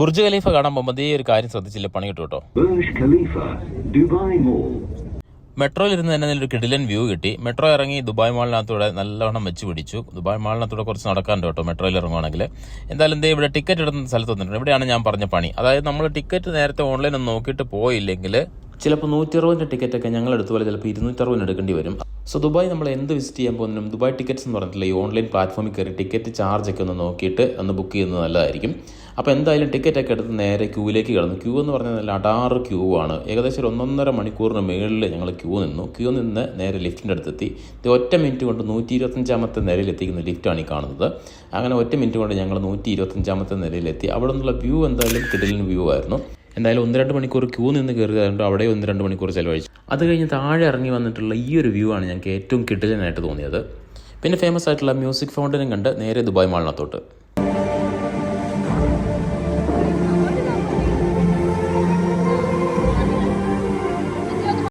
Burj Khalifa കാണാൻ പോകുമ്പോൾ ഈ ഒരു കാര്യം ശ്രദ്ധിച്ചില്ല? പണി കിട്ടും കേട്ടോ. മെട്രോയിൽ ഇരുന്ന് തന്നെ ഒരു കിടിലൻ വ്യൂ കിട്ടി. മെട്രോ ഇറങ്ങി ദുബായ് മാളിനകത്തൂടെ നല്ലവണ്ണം വെച്ച് പിടിച്ചു. ദുബായ് മാളിനകത്തൂടെ കുറച്ച് നടക്കാൻ കേട്ടോ മെട്രോയിൽ ഇറങ്ങുവാണെങ്കിൽ. എന്തായാലും ദേ ഇവിടെ ടിക്കറ്റ് എടുക്കുന്ന സ്ഥലത്ത് വന്നിട്ടുണ്ട്. ഇവിടെയാണ് ഞാൻ പറഞ്ഞ പണി. അതായത് നമ്മൾ ടിക്കറ്റ് നേരത്തെ ഓൺലൈൻ ഒന്ന് നോക്കിയിട്ട് പോയില്ലെങ്കിൽ ചിലപ്പോൾ നൂറ്റി അറുപതിന്റെ ടിക്കറ്റൊക്കെ ഞങ്ങൾ എടുത്ത പോലെ ചിലപ്പോൾ ഇരുന്നൂറ്ററുപതിന് എടുക്കേണ്ടി വരും. സോ ദുബായ് നമ്മൾ എന്ത് വിസിറ്റ് ചെയ്യാൻ പോകുന്നതിനും ദുബായ് ടിക്കറ്റ്സ് എന്ന് പറഞ്ഞിട്ടില്ല ഈ ഓൺലൈൻ പ്ലാറ്റ്ഫോമിൽ കയറി ടിക്കറ്റ് ചാർജ് ഒക്കെ ഒന്ന് നോക്കിയിട്ട് ഒന്ന് ബുക്ക് ചെയ്യുന്നത് നല്ലതായിരിക്കും. അപ്പോൾ എന്തായാലും ടിക്കറ്റൊക്കെ എടുത്ത് നേരെ ക്യൂവിലേക്ക് കിടന്നു. ക്യൂ എന്ന് പറഞ്ഞാൽ നല്ല അടാറ് ക്യൂ ആണ്. ഏകദേശം ഒരു ഒന്നൊന്നര മണിക്കൂറിന് മുകളിൽ ഞങ്ങൾ ക്യൂ നിന്നു. ക്യൂ നിന്ന് നേരെ ലിഫ്റ്റിന്റെ അടുത്തെത്തി. ഇത് ഒറ്റ മിനിറ്റ് കൊണ്ട് നൂറ്റി ഇരുപത്തഞ്ചാമത്തെ നിലയിലെത്തിക്കുന്ന ലിഫ്റ്റാണ് ഈ കാണുന്നത്. അങ്ങനെ ഒറ്റ മിനിറ്റ് കൊണ്ട് ഞങ്ങൾ നൂറ്റി ഇരുപത്തഞ്ചാമത്തെ നിലയിലെത്തി. അവിടെ നിന്നുള്ള വ്യൂ എന്തായാലും കിടലിൻ വ്യൂ ആയിരുന്നു. എന്തായാലും ഒന്ന് രണ്ട് മണിക്കൂർ ക്യൂ നിന്ന് കയറിയതുകൊണ്ട് അവിടെ ഒന്ന് രണ്ട് മണിക്കൂർ ചിലവഴിച്ചു. അത് കഴിഞ്ഞ് താഴെ ഇറങ്ങി വന്നിട്ടുള്ള ഈ ഒരു വ്യൂ ആണ് ഞങ്ങൾക്ക് ഏറ്റവും കിടിലനായിട്ട് തോന്നിയത്. പിന്നെ ഫേമസ് ആയിട്ടുള്ള മ്യൂസിക് ഫൗണ്ടനും കണ്ട് നേരെ ദുബായ് മാളിനകത്തോട്ട്